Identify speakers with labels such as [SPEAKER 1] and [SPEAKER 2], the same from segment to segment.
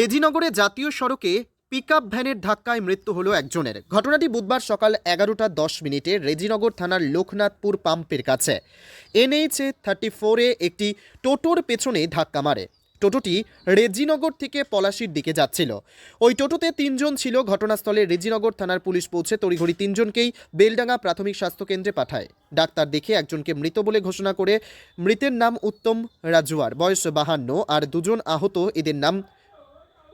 [SPEAKER 1] রেজিনগরে জাতীয় সড়কে পিকআপ ভ্যানের ধাক্কায় মৃত্যু হলো একজনের। ঘটনাটি বুধবার সকাল এগারোটা দশ মিনিটে রেজিনগর থানার লোকনাথপুর পাম্পের কাছে। এনএইচ থার্টি ফোরে একটি টোটোর পেছনে ধাক্কা মারে। টোটোটি রেজিনগর থেকে পলাশির দিকে যাচ্ছিল। ওই টোটোতে তিনজন ছিল। ঘটনাস্থলে রেজিনগর থানার পুলিশ পৌঁছে তড়িঘড়ি তিনজনকেই বেলডাঙ্গা প্রাথমিক স্বাস্থ্যকেন্দ্রে পাঠায়। ডাক্তার দেখে একজনকে মৃত বলে ঘোষণা করে মৃতের নাম উত্তম রাজুয়ার। বয়স বাহান্ন আর দুজন আহত। এদের নাম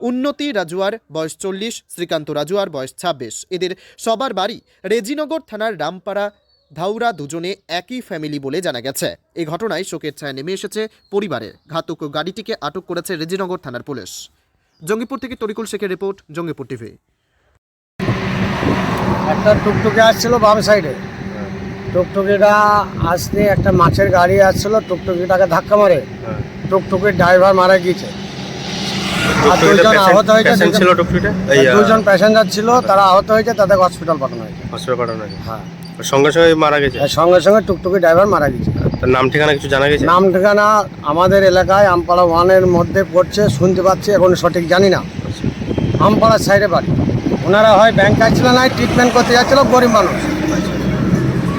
[SPEAKER 1] উন্নতি রাজুয়ার বয়স চল্লিশ শ্রীকান্ত রাজুয়ার বয়স ছাব্বিশ। এদের সবার বাড়ি রেজিনগর থানার রামপাড়া ধাউরা দুজনে একই ফ্যামিলি বলে জানা গেছে। এই ঘটনায় শোকের ছায়া নেমে এসেছে পরিবারের ঘাতক গাড়িটিকে আটক করেছে রেজিনগর থানার পুলিশ। জঙ্গিপুর থেকে তরিকুল শেখের রিপোর্ট জঙ্গিপুর টিভি।
[SPEAKER 2] একটা টুকটুকে আসছিল বাম সাইডে টুকটুকিটা আসতে একটা মাছের গাড়ি আসছিল টুকটুকিটাকে ধাক্কা মারে। টুকটুকির ড্রাইভার মারা গিয়েছে। আর দুজন আহত হয়েছে
[SPEAKER 3] পেশেন্ট ছিল টুকটুকিটা এই
[SPEAKER 2] দুজন প্যাসেঞ্জার ছিল তারা আহত হয়েছে তাদেরকে হসপিটাল পাঠানো হয়েছে।
[SPEAKER 3] হসপিটাল পাঠানো হয়েছে।
[SPEAKER 2] হ্যাঁ।
[SPEAKER 3] সঙ্গে সঙ্গে মারা গেছে?
[SPEAKER 2] আর সঙ্গে সঙ্গে টুকটুকি ড্রাইভার মারা গেছে।
[SPEAKER 3] তার নাম ঠিকানা কিছু জানা গেছে?
[SPEAKER 2] নাম ঠিকানা আমাদের এলাকায় আমপাড়া ওয়ানের মধ্যে পড়ছে শুনতে পাচ্ছি এখন সঠিক জানি না।
[SPEAKER 3] আচ্ছা।
[SPEAKER 2] আমপাড়ার সাইডে বাড়ি। ওনারা হয় ব্যাংক আসছিল না ট্রিটমেন্ট করতে যাচ্ছিল গরিব মানুষ।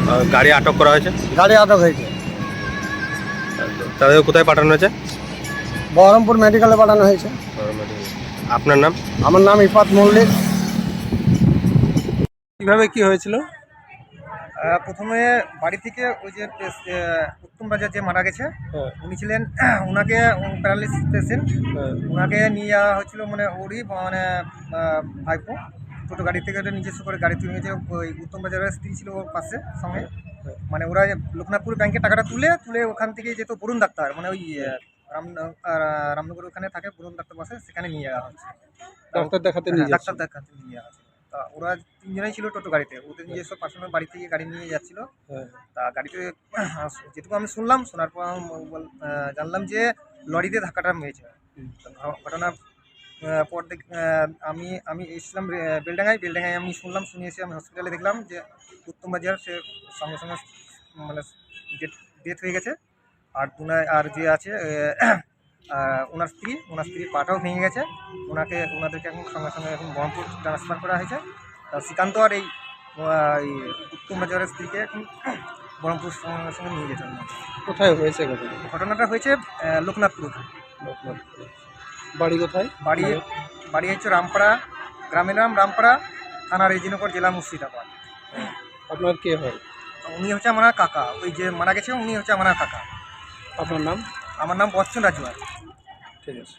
[SPEAKER 3] আহ, গাড়ি আটক করা হয়েছে?
[SPEAKER 2] গাড়ি আটক হয়েছে।
[SPEAKER 3] তাদের কোথায় পাঠানো হয়েছে?
[SPEAKER 2] বহরমপুর মেডিকেলে পাঠানো হয়েছে।
[SPEAKER 3] আপনার নাম?
[SPEAKER 2] আমার নাম ইফাত মল্লিক।
[SPEAKER 3] কীভাবে কি হয়েছিল?
[SPEAKER 4] প্রথমে বাড়ি থেকে ওই যে উত্তম রাজা যে মারা গেছে
[SPEAKER 3] হ্যাঁ।
[SPEAKER 4] উনি ছিলেন ওনাকে প্যারালিসিস পেশেন্ট ওনাকে নিয়ে যাওয়া হয়েছিল মানে ওরই মানে ভাইপো। ছোটো গাড়ি থেকে ওটা নিজস্ব করে গাড়ি তুলে নিয়েছে। ওই উত্তম বাজারের স্ত্রী ছিল ওর পাশে সঙ্গে। মানে ওরা লোকনাথপুর ব্যাংকে টাকাটা তুলে তুলে ওখান থেকে যেত বরুণ ডাক্তার মানে ওই রাম রামনগর ওখানে থাকে বরুণ ডাক্তার পাশে সেখানে নিয়ে যাওয়া হচ্ছে।
[SPEAKER 3] ডাক্তার দেখাতে
[SPEAKER 4] হ্যাঁ,
[SPEAKER 3] নিয়ে
[SPEAKER 4] ডাক্তার দেখাতে নিয়ে যাওয়া হচ্ছে। তা ওরা তিনজনেই ছিল টোটো গাড়িতে। ওদের নিজস্ব পার্সোনাল বাড়ি থেকে গাড়ি নিয়ে যাচ্ছিল।
[SPEAKER 3] হ্যাঁ।
[SPEAKER 4] তা গাড়িতে যেটুকু আমি শুনলাম শোনার পর জানলাম যে লরিতে ধাক্কাটা মেরেছে। তা ঘ- ঘটনা পর দেখ আমি আমি এসেছিলাম বেলডাঙ্গায়। বেলডাঙ্গায় আমি শুনলাম শুনে এসে আমি হসপিটালে দেখলাম যে উত্তম বাজার সে সঙ্গে সঙ্গে মানে ডেথ হয়ে গেছে। আর দুনায় আর যে আছে ওনার স্ত্রী ওনার স্ত্রীর পাটাও ভেঙে গেছে। ওনাকে ওনাদেরকে এখন সঙ্গে সঙ্গে এখন বহরমপুর ট্রান্সফার করা হয়েছে। তা শ্রীকান্ত আর এই উত্তম বাজারের স্ত্রীকে এখন বহরমপুর সঙ্গে সঙ্গে নিয়ে গেছে
[SPEAKER 3] কোথায় হয়েছে ঘটনা?
[SPEAKER 4] ঘটনাটা হয়েছে আহ, লোকনাথপুর
[SPEAKER 3] বাড়ি কোথায়?
[SPEAKER 4] বাড়ি বাড়ি হচ্ছে রামপাড়া গ্রামের নাম রামপাড়া থানা রেজিনগর জেলা মুর্শিদাবাদ।
[SPEAKER 3] আপনার কে হয়?
[SPEAKER 4] উনি হচ্ছে আমার কাকা ওই যে মারা গেছে উনি হচ্ছে আমার কাকা।
[SPEAKER 3] আপনার নাম?
[SPEAKER 4] আমার নাম বচ্চন রাজুয়ার
[SPEAKER 3] ঠিক আছে।